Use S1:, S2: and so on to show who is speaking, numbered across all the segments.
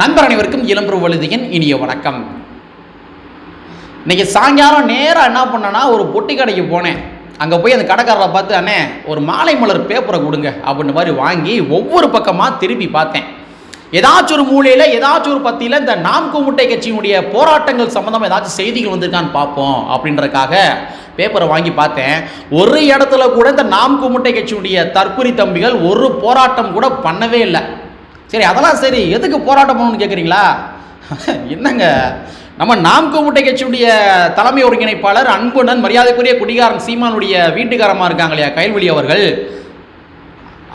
S1: நண்பர் அனைவருக்கும் இளம்பரு வழுதியின் இனிய வணக்கம். இன்னைக்கு சாயங்காலம் நேராக என்ன பண்ணேன்னா ஒரு பொட்டி கடைக்கு போனேன். அங்கே போய் அந்த கடைக்காரரை பார்த்து அண்ணே ஒரு மாலை மலர் பேப்பரை கொடுங்க அப்படின்ற மாதிரி வாங்கி ஒவ்வொரு பக்கமாக திரும்பி பார்த்தேன். ஏதாச்சும் ஒரு மூலையில் ஏதாச்சும் ஒரு பத்தியில் இந்த நாம் கூமுட்டை கட்சியினுடைய போராட்டங்கள் சம்மந்தமாக ஏதாச்சும் செய்திகள் வந்திருக்கான்னு பார்ப்போம் அப்படின்றதுக்காக பேப்பரை வாங்கி பார்த்தேன். ஒரு இடத்துல கூட இந்த நாம் கூமுட்டை கட்சியினுடைய தற்குறி தம்பிகள் ஒரு போராட்டம் கூட பண்ணவே இல்லை. சரி அதெல்லாம் சரி. எதுக்கு போராட்டம் பண்ணணும்னு கேட்குறீங்களா என்னங்க? நம்ம நாம் கூமுட்டை கட்சியுடைய தலைமை ஒருங்கிணைப்பாளர் அன்புடன் மரியாதைக்குரிய குடிகாரன் சீமானுடைய வீட்டுக்காரமாக இருக்காங்க இல்லையா கைல்வெளி அவர்கள்?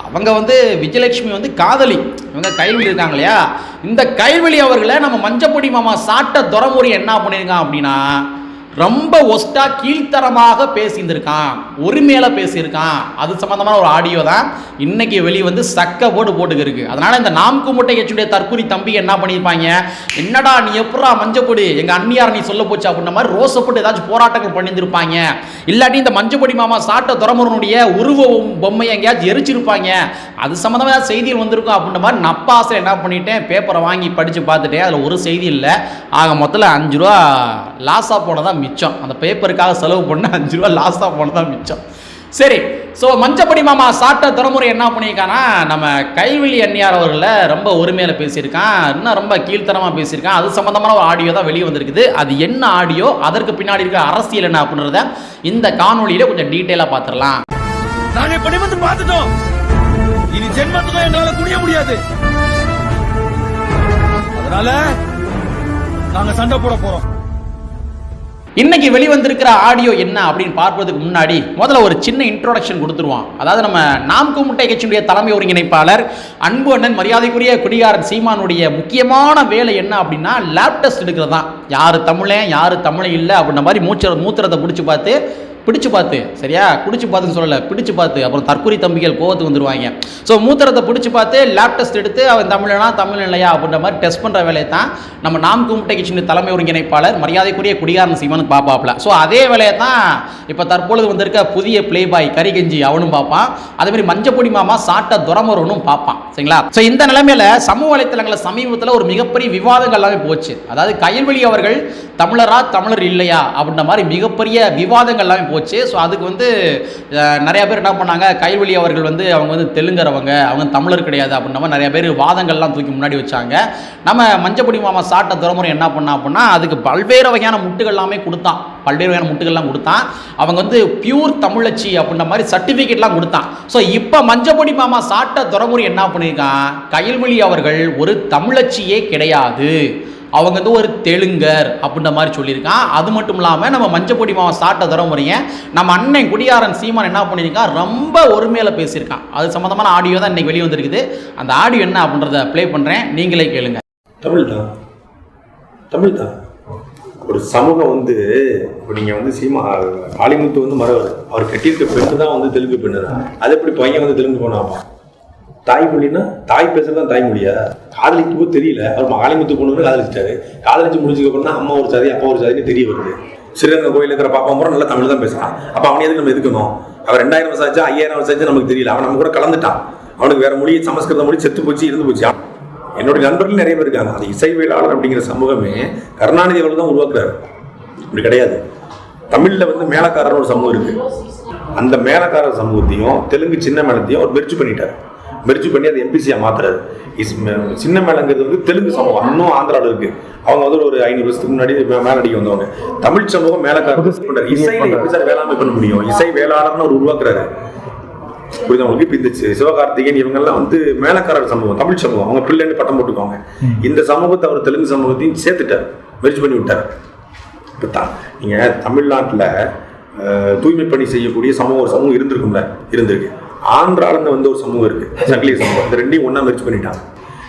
S1: அவங்க வந்து விஜயலட்சுமி வந்து காதலி. இவங்க கைல்வெளி இருக்காங்க இல்லையா இந்த கைல்வெளி அவர்களை நம்ம மஞ்சப்பொடி மாமா சாட்ட துறமுறை என்ன பண்ணியிருக்கான் அப்படின்னா ரொம்ப ஒஸ்டா கீழ்த்தரமாக பேசியிருந்திருக்கான். உரிமையில பேசியிருக்கான். அது சம்மந்தமான ஒரு ஆடியோ தான் இன்னைக்கு வெளியே வந்து சக்க போட்டு போட்டுக்கிருக்கு. அதனால இந்த நாம் குமுட்டை கட்சியுடைய தற்கொலை தம்பி என்ன பண்ணியிருப்பாங்க? என்னடா நீ எப்படா மஞ்சப்பொடி எங்கள் அண்ணியார் நீ சொல்ல போச்சு அப்படின்ற மாதிரி ரோசப்பட்டு ஏதாச்சும் போராட்டங்கள் பண்ணியிருந்திருப்பாங்க. இல்லாட்டி இந்த மஞ்சப்பொடி மாமா சாட்ட துறமுறனுடைய உருவ பொம்மையை எங்கேயாச்சும் எரிச்சிருப்பாங்க. அது சம்மந்தமாக ஏதாவது செய்திகள் வந்திருக்கும் அப்படின்ற மாதிரி நப்பாசை என்ன பண்ணிட்டேன் பேப்பரை வாங்கி படித்து பார்த்துட்டேன். அதில் ஒரு செய்தி இல்லை. ஆக மொத்தத்தில் அஞ்சு ரூபா லாஸாக போனதான் மிச்சம். அந்த பேப்பருக்காக செலவு பண்ண அஞ்சு ரூபா லாஸாக போனதான் மிச்சம். சரி ஸோ மஞ்சப்படி மாமா சாட்ட தலைமுறை என்ன பண்ணியிருக்கான்னா நம்ம கைவிழி அந்நியார் அவர்களை ரொம்ப உரிமையில் பேசியிருக்கான். இன்னும் ரொம்ப கீழ்த்தனமாக பேசியிருக்கான். அது சம்மந்தமான ஒரு ஆடியோ தான் வெளியே வந்திருக்குது. அது என்ன ஆடியோ அதற்கு பின்னாடி இருக்கிற அரசியல் என்ன அப்படின்றத இந்த காணொலியில் கொஞ்சம் டீட்டெயிலாக பார்த்துடலாம்.
S2: நாங்க இப்ப பார்த்துட்டோம். இனி ஜென்மத்துக்கும் என்னால் குடிய முடியாது. அதனால நாங்க சண்டை போட போறோம்.
S1: இன்னைக்கு வெளிவந்திருக்கிற ஆடியோ என்ன அப்படின்னு பார்ப்பதுக்கு முன்னாடி முதல்ல ஒரு சின்ன இன்ட்ரோடக்ஷன் கொடுத்துருவோம். அதாவது நம்ம நாம் கூமுட்டை கட்சியினுடைய தலைமை ஒருங்கிணைப்பாளர் அன்பு அண்ணன் மரியாதைக்குரிய குடிகாரன் சீமானுடைய முக்கியமான வேலை என்ன அப்படின்னா லேப் டெஸ்ட் எடுக்கிறது தான் யார் தமிழன் யார் தமிழன் இல்லை அப்படின்ற மாதிரி மூச்ச மூத்திரத்தை பிடிச்சி பார்த்து பிடிச்சு பார்த்து சரியா? பிடிச்சு பார்த்துன்னு சொல்லலை பிடிச்சு பார்த்து. அப்புறம் தற்கொலை தம்பிகள் கோவத்துக்கு வந்துடுவாங்க ஸோ மூத்திரத்தை பிடிச்சி பார்த்து லேப் டெஸ்ட் எடுத்து அவன் தமிழனா தமிழ் இல்லையா அப்படின்ற மாதிரி டெஸ்ட் பண்ணுற வேலையை தான் நம்ம நாம் கும்பிட்டை கட்சியின் தலைமை ஒருங்கிணைப்பாளர் மரியாதைக்குரிய குடிகாரன் சீமானு பார்ப்பாப்ல ஸோ அதே வேலையை தான் இப்போ தற்பொழுது வந்திருக்க புதிய பிளே பாய் கரிகஞ்சி அவனும் பார்ப்பான். அதே மாதிரி மஞ்சப்பொடி மாமா சாட்ட துரமுறவனும் பார்ப்பான். சரிங்களா? ஸோ இந்த நிலைமையில சமூக வலைத்தளங்களில் சமீபத்தில் ஒரு மிகப்பெரிய விவாதங்கள் எல்லாமே போச்சு. அதாவது கயல்வெளி அவர்கள் தமிழரா தமிழர் இல்லையா அப்படின்ற மாதிரி மிகப்பெரிய விவாதங்கள் எல்லாமே போச்சு. ஸோ அதுக்கு வந்து நிறையா நிறைய பேர் என்ன பண்ணாங்க கைவழி அவர்கள் வந்து அவங்க வந்து தெலுங்குறவங்க அவங்க தமிழர் கிடையாது அப்படின்ற நிறைய பேர் வாதங்கள்லாம் தூக்கி முன்னாடி வச்சாங்க. நம்ம மஞ்சப்பொடி மாமா சாட்ட துறமுறை என்ன பண்ணா அப்படின்னா அதுக்கு பல்வேறு வகையான முட்டுகள் எல்லாமே கொடுத்தான். பல்வேறு வகையான முட்டுகள்லாம் கொடுத்தான். அவங்க வந்து பியூர் தமிழச்சி அப்படின்ற மாதிரி சர்டிஃபிகேட்லாம் கொடுத்தான். ஸோ இப்போ மஞ்சப்பொடி மாமா சாட்ட துறமுறை என்ன பண்ணியிருக்கான்? கயல்மொழி அவர்கள் ஒரு தமிழச்சியே கிடையாது. அவங்க வந்து ஒரு தெலுங்கர் அப்படின்ற மாதிரி சொல்லியிருக்கான் அது மட்டும் இல்லாமல் நம்ம மஞ்சப்பொடி மாவன் சாட்ட துறமுறைய நம்ம அண்ணன் குடியாரன் சீமான் என்ன பண்ணியிருக்கான் ரொம்ப ஒருமையில் பேசியிருக்கான் அது சம்மந்தமான ஆடியோ தான் இன்றைக்கி வெளியே வந்திருக்குது. அந்த ஆடியோ என்ன அப்படின்றத ப்ளே பண்ணுறேன் நீங்களே கேளுங்க.
S3: தமிழ் தான் தமிழ் தான் ஒரு சமூகம் வந்து இப்போ நீங்கள் வந்து சீமா காளிமுத்து வந்து மறவர் அவர் கட்டியிருக்க பெண்ணு தான் வந்து தெலுங்கு பெண்ணு தான் அது எப்படி பையன் வந்து தெலுங்கு போனாமா தாய்மொழின்னா தாய் பேசுறது தான் தாய்மொழியா? காதலிக்கும் போது தெரியல. அவர் காளிமுத்து பொண்ணு காதலிச்சிட்டாரு. காதலிச்சு முடிச்சதுக்கு அப்புறம் தான் அம்மா ஒரு சாதி அப்பா ஒரு சாதின்னு தெரிய வருது. ஸ்ரீரங்க கோயில் இருக்கிற பாப்பா முறை நல்லா தமிழ் தான் பேசுறான் அப்போ அவனை எதுக்கு நம்ம எதுக்கணும்? அவன் ரெண்டாயிரம் வருஷம் ஆச்சா ஐயாயிரம் வருஷம் ஆச்சு நமக்கு தெரியல. அவன் நம்ம கூட கலந்துட்டான். அவனுக்கு வேற மொழி சமஸ்கிருத மொழி செத்து போச்சு இருந்து போச்சு. என்னுடைய நண்பர்கள் நிறைய பேர் இருக்காங்க. அந்த இசைவியலாளர் அப்படிங்கிற சமூகமே கருணாநிதி அவர்கள் தான் உருவாக்குறாரு. அப்படி கிடையாது. தமிழ்ல வந்து மேலக்காரர் ஒரு சமூகம் இருக்கு. அந்த மேலக்காரர் சமூகத்தையும் தெலுங்கு சின்ன மேலத்தையும் அவர் பிரிச்சு பண்ணிட்டார். மெர்ஜ் பண்ணி அதை எம்பிசியா மாத்துறாரு. இஸ் சின்ன மேளங்கிறது வந்து தெலுங்கு சமூகம் இன்னும் ஆந்திராவில் இருக்கு. அவங்க வந்து ஒரு ஐநூறு வருஷத்துக்கு முன்னாடி மேலடிக்கு வந்தவங்க. தமிழ் சமூகம் மேலக்காரர் இசையில எப்படி சார் வேளாண்மை பண்ண முடியும்? இசை வேளாளர்னு ஒரு உருவாக்குறாரு. புரியுதா உங்களுக்கு? இப்ப இந்த சிவகார்த்திகேயன் இவங்கெல்லாம் வந்து மேலக்காரர் சமூகம் தமிழ் சமூகம். அவங்க பிள்ளைன்னு பட்டம் போட்டுக்குவாங்க. இந்த சமூகத்தை அவர் தெலுங்கு சமூகத்தையும் சேர்த்துட்டார். மெர்ஜ் பண்ணி விட்டார். இப்போ தான் நீங்கள் தமிழ்நாட்டில் தூய்மை பணி செய்யக்கூடிய சமூகம் ஒரு சமூகம் இருந்திருக்கும்ல இருந்திருக்கு. ஆந்திராலேருந்து வந்த ஒரு சமூகம் இருக்கு. சங்கிலி சமூகம். இந்த ரெண்டையும் ஒன்றா மெர்ஜ் பண்ணிட்டாங்க.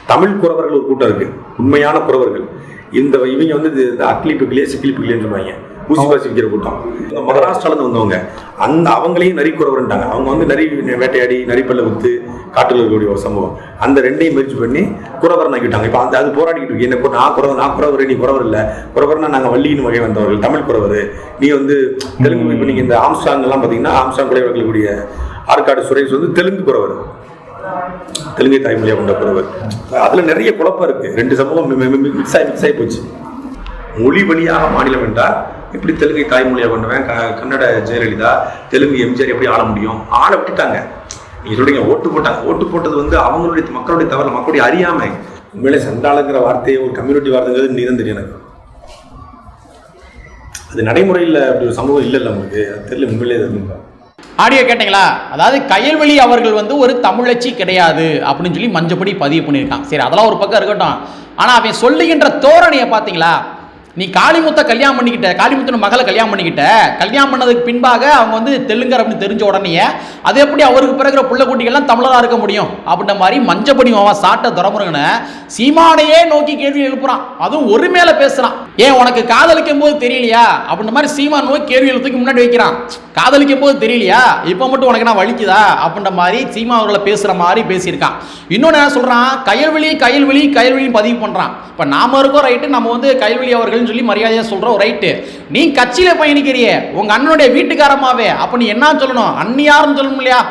S3: தமிழ் குறவர்கள் ஒரு கூட்டம் இருக்கு. உண்மையான குறவர்கள் இந்த இவங்க வந்து இந்த அக்லி பிக்கிலே சொல்லுவாங்க. ஊசி பாசி விற்கிற கூட்டம். இந்த மகாராஷ்டிராலேருந்து வந்தவங்க. அந்த அவங்களையும் நரி குறவர்ன்றாங்க அவங்க வந்து நரி வேட்டையாடி நரிப்பல்ல வித்து காட்டில் இருக்கக்கூடிய ஒரு சமூகம். அந்த ரெண்டையும் முயற்சி பண்ணி குறவர் ஆக்கிட்டாங்க. இப்போ அந்த அது போராடிக்கிட்டு இருக்கு. என்ன கு- நான் குறவர் நான் குறவர் நீ குறவர் இல்லை. குறவர்னா நாங்கள் வள்ளியின் வகை வந்தவர்கள். தமிழ் குறவர். நீ வந்து தெலுங்கு இப்போ நீங்கள் இந்த ஆம்ஸ்டாங்கெல்லாம் பார்த்தீங்கன்னா ஆம்ஸ்டாங் கொலை ஆற்காடு சுரேஷ் வந்து தெலுங்கு புறவர் தெலுங்கை தாய்மொழியாக கொண்ட பிறவர் அதில் நிறைய குழப்பம் இருக்குது ரெண்டு சமூகம் மிக்ஸ் ஆகி மிக்ஸ் ஆகி போச்சு. மொழி வழியாக மாநிலம் என்றால் எப்படி தெலுங்கை தாய்மொழியாக கொண்டவன் க- கன்னட ஜெயலலிதா தெலுங்கு எம்ஜிஆர் எப்படி ஆள முடியும்? ஆள விட்டுட்டாங்க. நீங்க சொல்றீங்க ஓட்டு போட்டாங்க. ஓட்டு போட்டது வந்து அவங்களுடைய மக்களுடைய தவறு மக்களுடைய அறியாமை. உண்மையிலே சண்டாளங்கிற வார்த்தையை ஒரு கம்யூனிட்டி வார்த்தைங்கிறது நீ தான் தெரியும் எனக்கு. அது நடைமுறையில் அப்படி ஒரு சமூகம் இல்லைல்ல உங்களுக்கு. அது தெரியல உண்மையிலே தெரியும்
S1: ஆடியோ கேட்டீங்களா? அதாவது கயல்வெளி அவர்கள் வந்து ஒரு தமிழச்சி கிடையாது அப்படின்னு சொல்லி மஞ்சப்படி பதிவு பண்ணியிருக்கான். சரி அதெல்லாம் ஒரு பக்கம் இருக்கட்டும். ஆனால் அவன் சொல்லுகின்ற தோரணையை பார்த்தீங்களா? நீ காளிமுத்த கல்யாணம் பண்ணிக்கிட்ட காளிமுத்தன் மகளை கல்யாணம் பண்ணிக்கிட்ட கல்யாணம் பண்ணதுக்கு பின்பாக அவங்க வந்து தெலுங்கர் அப்படின்னு தெரிஞ்ச உடனே அது எப்படி அவருக்கு பிறகுற புள்ள குட்டிகள்லாம் தமிழராக இருக்க முடியும்? அப்படின்ற மாதிரி மஞ்சப்படி மாவா சாட்ட துறமுருகனை சீமானையே நோக்கி கேள்வி எழுப்புறான். அதுவும் ஒரு மேலே பேசுகிறான் ஏன் உனக்கு காதலிக்கும் போது தெரியலையா? அப்படின்ற மாதிரி சீமான் நோய் கேள்வி எழுத்துக்கு முன்னாடி வைக்கிறான். காதலிக்கும் போது தெரியலையா? இப்போ மட்டும் உனக்கு என்ன வலிக்குதா? அப்படின்ற மாதிரி சீமா அவர்களை பேசுகிற மாதிரி பேசியிருக்கான். இன்னொன்று என்ன சொல்கிறான் கயல்வெளி கயல்வெளி கயல்வெளின்னு பதிவு பண்ணுறான் இப்போ நாம இருக்கோம் ரைட்டு நம்ம வந்து கயல்வெளி அவர்கள்னு சொல்லி மரியாதையாக சொல்கிறோம் ரைட்டு நீ கட்சியில் பயணிக்கிறியே. உங்கள் அண்ணனுடைய வீட்டுக்காரமாவே அப்போ நீ என்ன சொல்லணும்? அன்னியாருன்னு சொல்லணும் இல்லையா?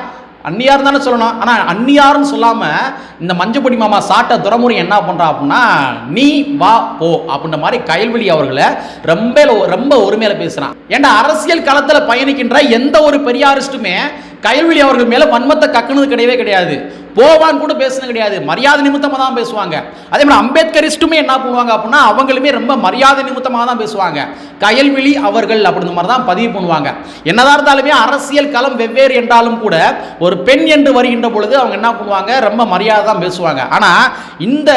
S1: அந்நியார் தானே சொல்லணும். ஆனால் அந்நியார்னு சொல்லாமல் இந்த மஞ்சப்பொடி மாமா சாட்ட துறமுறை என்ன பண்ணுறா அப்படின்னா நீ வா போ அப்படின்ற மாதிரி கயல்வெளி அவர்களை ரொம்ப ரொம்ப ஒருமையில பேசுகிறான் ஏன்னா அரசியல் களத்தில் பயணிக்கின்ற எந்த ஒரு பெரியாரிஸ்ட்டுமே கயல்விழி அவர்கள் மேலே வன்மத்தை கக்குனது கிடையவே கிடையாது. போவான் கூட பேசுனது கிடையாது. மரியாதை நிமித்தமாக தான் பேசுவாங்க. அதே மாதிரி அம்பேத்கரிஸ்ட்டுமே என்ன பண்ணுவாங்க அப்படின்னா அவங்களுமே ரொம்ப மரியாதை நிமித்தமாக தான் பேசுவாங்க. கயல்விழி அவர்கள் அப்படின்ற மாதிரி தான் பதிவு பண்ணுவாங்க. என்னதான் இருந்தாலுமே அரசியல் களம் வெவ்வேறு என்றாலும் கூட ஒரு பெண் என்று வருகின்ற பொழுது அவங்க என்ன பண்ணுவாங்க? ரொம்ப மரியாதை தான் பேசுவாங்க. ஆனால் இந்த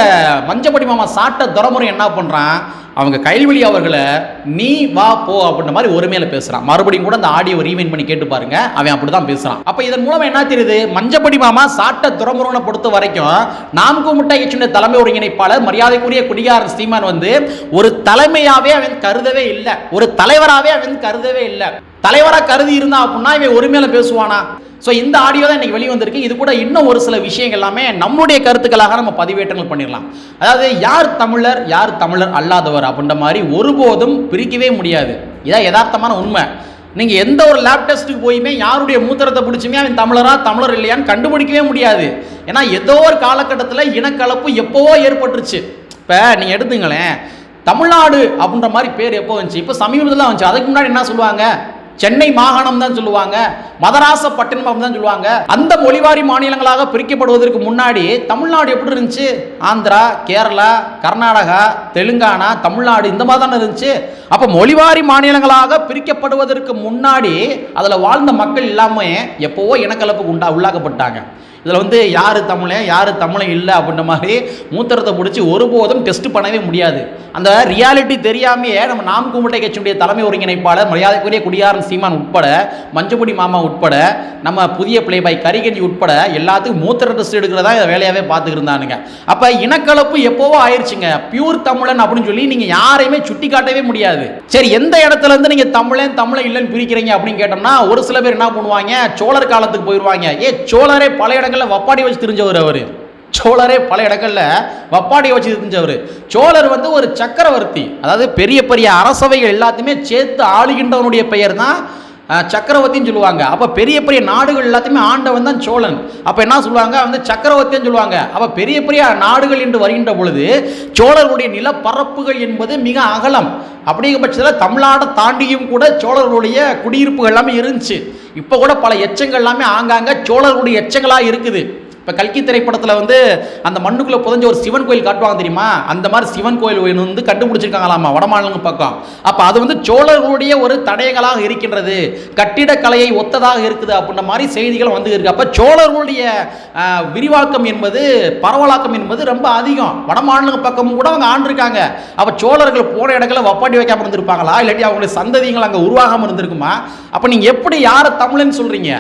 S1: மஞ்சப்படி மாமா சாட்ட துறமுறை என்ன பண்ணுறான் அவங்க கைல்வெளி அவர்களை நீ வா போ அப்படின்ற மாதிரி ஒருமையில பேசுறான். மறுபடியும் கூட அந்த ஆடியோ ரீவைன் பண்ணி கேட்டு பாருங்க. அவன் அப்படிதான் பேசுறான். அப்ப இதன் மூலம் என்ன தெரியுது? மஞ்சப்படி மாமா சாட்ட துறமுருகனை பொறுத்த வரைக்கும் நாம் கும்பிட்ட கட்சியுடைய தலைமை ஒருங்கிணைப்பாளர் மரியாதைக்குரிய குடிகாரன் ஸ்ரீமான் வந்து ஒரு தலைமையாவே அவன் கருதவே இல்லை. ஒரு தலைவராகவே அவன் கருதவே இல்லை. தலைவராக கருதி இருந்தா அப்படின்னா இவன் ஒருமையில பேசுவானா? ஸோ இந்த ஆடியோ தான் இன்றைக்கி வெளியே வந்திருக்கு. இது கூட இன்னும் ஒரு சில விஷயங்கள் எல்லாமே நம்முடைய கருத்துக்களாக நம்ம பதிவேற்றங்கள் பண்ணிடலாம். அதாவது யார் தமிழர் யார் தமிழர் அல்லாதவர் அப்படின்ற மாதிரி ஒருபோதும் பிரிக்கவே முடியாது. இதான் யதார்த்தமான உண்மை. நீங்கள் எந்த ஒரு லேப் டெஸ்ட்டுக்கு போயுமே யாருடைய மூத்திரத்தை பிடிச்சுமே அவன் தமிழரா தமிழர் இல்லையான்னு கண்டுபிடிக்கவே முடியாது. ஏன்னா ஏதோ ஒரு காலகட்டத்தில் இனக்கலப்பு எப்போவோ ஏற்பட்டுருச்சு. இப்போ நீங்கள் எடுத்துங்களேன். தமிழ்நாடு அப்படின்ற மாதிரி பேர் எப்போ வந்துச்சு? இப்போ சமீபத்தில் வந்துச்சு. அதுக்கு முன்னாடி என்ன சொல்லுவாங்க? சென்னை மாகாணம் தான் சொல்லுவாங்க மதராச பட்டினம் தான் சொல்லுவாங்க. அந்த மொழிவாரி மாநிலங்களாக பிரிக்கப்படுவதற்கு முன்னாடி தமிழ்நாடு எப்படி இருந்துச்சு? ஆந்திரா கேரளா கர்நாடகா தெலுங்கானா தமிழ்நாடு இந்த மாதிரி தானே இருந்துச்சு. அப்போ மொழிவாரி மாநிலங்களாக பிரிக்கப்படுவதற்கு முன்னாடி அதில் வாழ்ந்த மக்கள் எல்லாமே எப்போவோ இனக்கலப்புக்கு உண்டா உள்ளாக்கப்பட்டாங்க. இதில் வந்து யார் தமிழன் யார் தமிழன் இல்லை அப்படின்ற மாதிரி மூத்திரத்தை பிடிச்சி ஒருபோதும் டெஸ்ட் பண்ணவே முடியாது. அந்த ரியாலிட்டி தெரியாமையே நம்ம நாம் கும்பிட்டை கட்சியுடைய தலைமை ஒருங்கிணைப்பாளர் மரியாதைக்குரிய குடியாரன் சீமான் உட்பட மஞ்சப்பொடி மாமா உட்பட நம்ம புதிய பிளேபாய் கரிகஞ்சி உட்பட எல்லாத்துக்கும் மூத்திர டெஸ்ட் எடுக்கிறதா இதை வேலையாகவே பார்த்துக்கிருந்தானுங்க. அப்போ இனக்கலப்பு எப்போவோ ஆயிடுச்சுங்க பியூர் தமிழன் அப்படின்னு சொல்லி நீங்கள் யாரையுமே சுட்டி காட்டவே முடியாது. சரி எந்த இடத்துல இருந்து நீங்கள் தமிழன் தமிழன் இல்லைன்னு பிரிக்கிறீங்க அப்படின்னு கேட்டோம்னா ஒரு சில பேர் என்ன பண்ணுவாங்க? சோழர் காலத்துக்கு போயிடுவாங்க ஏ சோழரே பல இடங்களில் வப்பாடி வச்சு தெரிஞ்சவர் அவர். சோழரே பல இடங்களில் வப்பாடியை வச்சு தெரிஞ்சவர். சோழர் வந்து ஒரு சக்கரவர்த்தி. அதாவது பெரிய பெரிய அரசவைகள் எல்லாத்தையுமே சேர்த்து ஆளுகின்றவனுடைய பெயர் தான் சக்கரவர்த்தின்னு சொல்லுவாங்க. அப்போ பெரிய பெரிய நாடுகள் எல்லாத்தையுமே ஆண்டவன் தான் சோழன். அப்போ என்ன சொல்லுவாங்க? வந்து சக்கரவர்த்தின்னு சொல்லுவாங்க. அப்போ பெரிய பெரிய நாடுகள் என்று வருகின்ற பொழுது சோழர்களுடைய நிலப்பரப்புகள் என்பது மிக அகலம். அப்படிங்கிற பட்சத்தில் தமிழ்நாடை தாண்டியும் கூட சோழர்களுடைய குடியிருப்புகள் எல்லாமே இருந்துச்சு. இப்போ கூட பல எச்சங்கள் எல்லாமே ஆங்காங்க சோழர்களுடைய எச்சங்களாக இருக்குது. இப்போ கல்கி திரைப்படத்தில் வந்து அந்த மண்ணுக்குள்ளே புதஞ்ச ஒரு சிவன் கோயில் காட்டுவாங்க தெரியுமா? அந்த மாதிரி சிவன் கோயில் வந்து கண்டுபிடிச்சிருக்காங்களாமா வடமாநிலங்க பக்கம். அப்போ அது வந்து சோழர்களுடைய ஒரு தடயங்களாக இருக்கின்றது. கட்டிடக்கலையை ஒத்ததாக இருக்குது அப்படின்ற மாதிரி செய்திகள் வந்து இருக்கு. அப்போ சோழர்களுடைய விரிவாக்கம் என்பது பரவலாக்கம் என்பது ரொம்ப அதிகம். வடமாநிலங்க பக்கமும் கூட அவங்க ஆண்டிருக்காங்க. அப்போ சோழர்கள் போன இடங்களில் வப்பாட்டி வைக்காம இருந்திருப்பாங்களா? இல்லாட்டி அவங்களுடைய சந்ததிகள் அங்கே உருவாகாமல் இருந்திருக்குமா? அப்போ நீங்கள் எப்படி யாரை தமிழன்னு சொல்கிறீங்க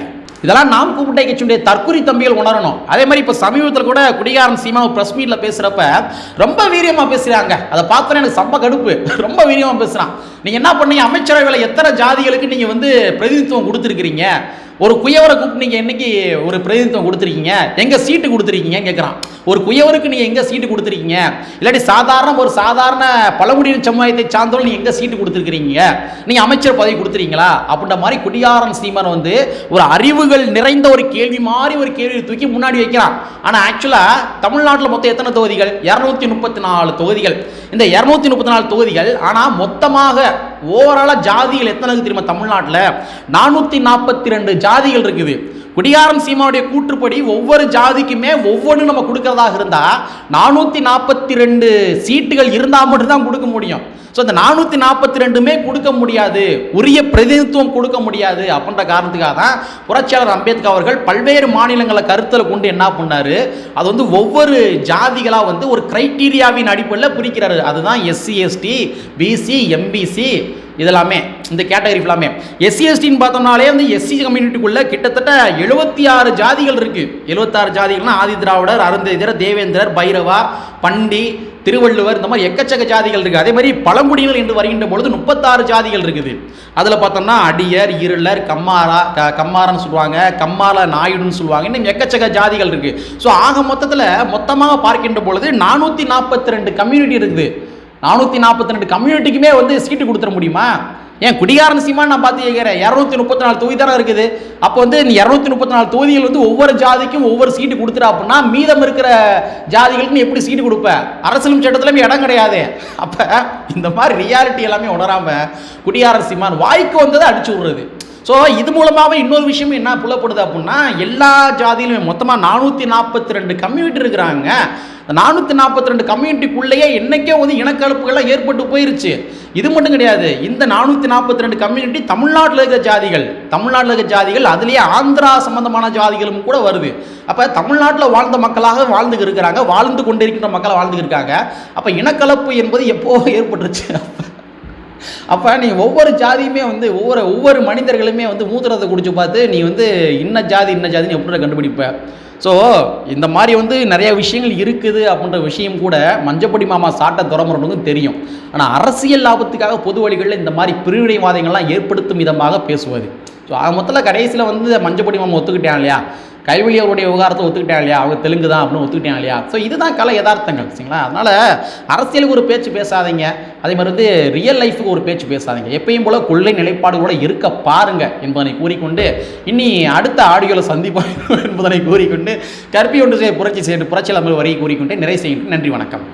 S1: இதெல்லாம் நாம் கூப்பிட்டை கட்சியுடைய தற்குறி தம்பிகள் உணரணும். அதே மாதிரி இப்போ சமீபத்தில் கூட குடிகாரன் சீமா பிரஸ் ப்ரெஸ் மீட்டில் பேசுகிறப்ப ரொம்ப வீரியமாக பேசுகிறாங்க அதை பார்த்தோன்னே எனக்கு சம்ப கடுப்பு. ரொம்ப வீரியமாக பேசுகிறான் நீங்கள் என்ன பண்ணீங்க? அமைச்சரவையில் எத்தனை ஜாதிகளுக்கு நீங்கள் வந்து பிரதிநிதித்துவம் கொடுத்துருக்கிறீங்க? ஒரு குயவரை கூப்பிட்டு நீங்கள் என்னைக்கு ஒரு பிரதிநிதித்துவம் கொடுத்துருக்கீங்க? எங்கே சீட்டு கொடுத்துருக்கீங்கன்னு கேட்குறான் ஒரு குயவருக்கு நீங்கள் எங்கே சீட்டு கொடுத்துருக்கீங்க? இல்லாட்டி சாதாரண ஒரு சாதாரண பழங்குடியின சமுதாயத்தை சார்ந்தவர்கள் நீங்கள் எங்கே சீட்டு கொடுத்துருக்கிறீங்க? நீங்கள் அமைச்சர் பதவி கொடுத்துருக்கீங்களா? அப்படின்ற மாதிரி குடியாரன் சீமான் வந்து ஒரு அறிவுகள் நிறைந்த ஒரு கேள்வி மாதிரி ஒரு கேள்வி தூக்கி முன்னாடி வைக்கிறான். ஆனால் ஆக்சுவலாக தமிழ்நாட்டில் மொத்தம் எத்தனை தொகுதிகள்? இரநூத்தி முப்பத்தி நாலு தொகுதிகள். இந்த இரநூத்தி முப்பத்தி நாலு தொகுதிகள் ஆனால் மொத்தமாக ஓவராலாக ஜாதிகள் எத்தனை இருக்குது தெரியுமா தமிழ்நாட்டில்? நானூற்றி நாற்பத்தி ரெண்டு ஜாதிகள் இருக்குது. குடிகாரம் சீமாவுடைய கூற்றுப்படி ஒவ்வொரு ஜாதிக்குமே ஒவ்வொன்று நம்ம கொடுக்கறதாக இருந்தால் நானூற்றி நாற்பத்தி ரெண்டு சீட்டுகள் இருந்தால் மட்டும்தான் கொடுக்க முடியும். ஸோ இந்த நானூற்றி நாற்பத்தி ரெண்டுமே கொடுக்க முடியாது. உரிய பிரதிநிதித்துவம் கொடுக்க முடியாது அப்படின்ற காரணத்துக்காக தான் புரட்சியாளர் அம்பேத்கர் அவர்கள் பல்வேறு மாநிலங்களை கருத்தில் கொண்டு என்ன பண்ணாரு? அது வந்து ஒவ்வொரு ஜாதிகளாக வந்து ஒரு கிரைட்டீரியாவின் அடிப்படையில் பிரிக்கிறாரு. அதுதான் எஸ்சி எஸ்டி பிசி எம்பிசி இதெல்லாமே இந்த கேட்டகரி ஃபுல்லாமே எஸ்சி எஸ்டின்னு பார்த்தோம்னாலே வந்து எஸ்சி கம்யூனிட்டிக்குள்ளே கிட்டத்தட்ட எழுபத்தி ஆறு ஜாதிகள் இருக்குது எழுபத்தாறு ஜாதிகள்னா ஆதி திராவிடர் அருந்ததியர் தேவேந்திரர் பைரவா பண்டி திருவள்ளுவர் இந்த மாதிரி எக்கச்சக்க ஜாதிகள் இருக்குது அதே மாதிரி பழங்குடியினர் என்று வருகின்ற பொழுது முப்பத்தாறு ஜாதிகள் இருக்குது. அதில் பார்த்தோம்னா அடியர் இருளர் கம்மாரா க கம்மாரன்னு சொல்லுவாங்க கம்மால நாயுடுன்னு சொல்லுவாங்க. இன்னும் எக்கச்சக்க ஜாதிகள் இருக்குது ஸோ ஆக மொத்தத்தில் மொத்தமாக பார்க்கின்ற பொழுது நானூற்றி நாற்பத்தி ரெண்டு கம்யூனிட்டி இருக்குது. நானூற்றி நாற்பத்தி ரெண்டு கம்யூனிட்டிக்குமே வந்து சீட்டு கொடுத்துட முடியுமா? ஏன் குடிகாரன் சீமா நான் பார்த்து கேட்குறேன். இரநூத்தி முப்பத்தி நாலு தொகுதி தானே இருக்குது. அப்போ வந்து நீ இரநூத்தி முப்பத்தி நாலு தொகுதிகள் வந்து ஒவ்வொரு ஜாதிக்கும் ஒவ்வொரு சீட்டு கொடுத்துரு அப்படின்னா மீதம் இருக்கிற ஜாதிகளுக்கு நீ எப்படி சீட்டு கொடுப்ப? அரசியலும் சட்டத்திலும் இடம் கிடையாது. அப்போ இந்த மாதிரி ரியாலிட்டி எல்லாமே உணராமல் குடியாரன் சீமான் வாய்க்கு வந்ததை அடிச்சு விடுறது. ஸோ இது மூலமாகவே இன்னொரு விஷயம் என்ன புலப்படுது அப்படின்னா எல்லா ஜாதியிலுமே மொத்தமாக நானூற்றி நாற்பத்தி ரெண்டு கம்யூனிட்டி இருக்கிறாங்க. இந்த நானூற்றி நாற்பத்தி ரெண்டு கம்யூனிட்டிக்குள்ளேயே என்றைக்கே வந்து இனக்கலப்புகள்லாம் ஏற்பட்டு போயிருச்சு. இது மட்டும் கிடையாது. இந்த நானூற்றி நாற்பத்தி ரெண்டு கம்யூனிட்டி தமிழ்நாட்டில் இருக்கிற ஜாதிகள் தமிழ்நாட்டில் இருக்கிற ஜாதிகள் அதுலேயே ஆந்திரா சம்பந்தமான ஜாதிகளும் கூட வருது. அப்போ தமிழ்நாட்டில் வாழ்ந்த மக்களாக வாழ்ந்து இருக்கிறாங்க வாழ்ந்து கொண்டிருக்கின்ற மக்களாக வாழ்ந்து இருக்காங்க. அப்போ இனக்கலப்பு என்பது எப்போ ஏற்பட்டுருச்சு? அப்போ நீ ஒவ்வொரு ஜாதியுமே வந்து ஒவ்வொரு ஒவ்வொரு மனிதர்களுமே வந்து மூத்திரத்தை குடிச்சு பார்த்து நீ வந்து இன்ன ஜாதி இன்ன ஜாதின்னு எப்படி கண்டுபிடிப்ப? ஸோ இந்த மாதிரி வந்து நிறைய விஷயங்கள் இருக்குது அப்படின்ற விஷயம் கூட மஞ்சப்பொடி மாமா சாட்டை துறமுறனுக்கும் தெரியும். ஆனால் அரசியல் லாபத்துக்காக பொது வழிகளில் இந்த மாதிரி பிரிவினைவாதங்கள்லாம் ஏற்படுத்தும் விதமாக பேசுவது. ஸோ அது மொத்தத்தில் கடைசியில் வந்து மஞ்சப்பொடி மாமா ஒத்துக்கிட்டான் இல்லையா? கைவழி அவருடைய விவகாரத்தை ஒத்துக்கிட்டாங்க இல்லையா? அவங்க தெலுங்கு தான் அப்படின்னு ஒத்துக்கிட்டாங்க இல்லையா? ஸோ இதுதான் கலை யதார்த்தங்கள் சரிங்களா? அதனால் அரசியலுக்கு ஒரு பேச்சு பேசாதீங்க. அதே மாதிரி வந்து ரியல் லைஃபுக்கு ஒரு பேச்சு பேசாதீங்க. எப்பயும் போல கொள்ளை நிலைப்பாடுகளோட இருக்க பாருங்க என்பதனை கூறிக்கொண்டு இனி அடுத்த ஆடியோவில் சந்திப்போம் என்பதனை கூறிக்கொண்டு கற்பி ஒன்று செய்ய புரட்சி செய்ய புரட்சியில் வரையை கூறிக்கொண்டு நிறை செய்கின்ற நன்றி வணக்கம்.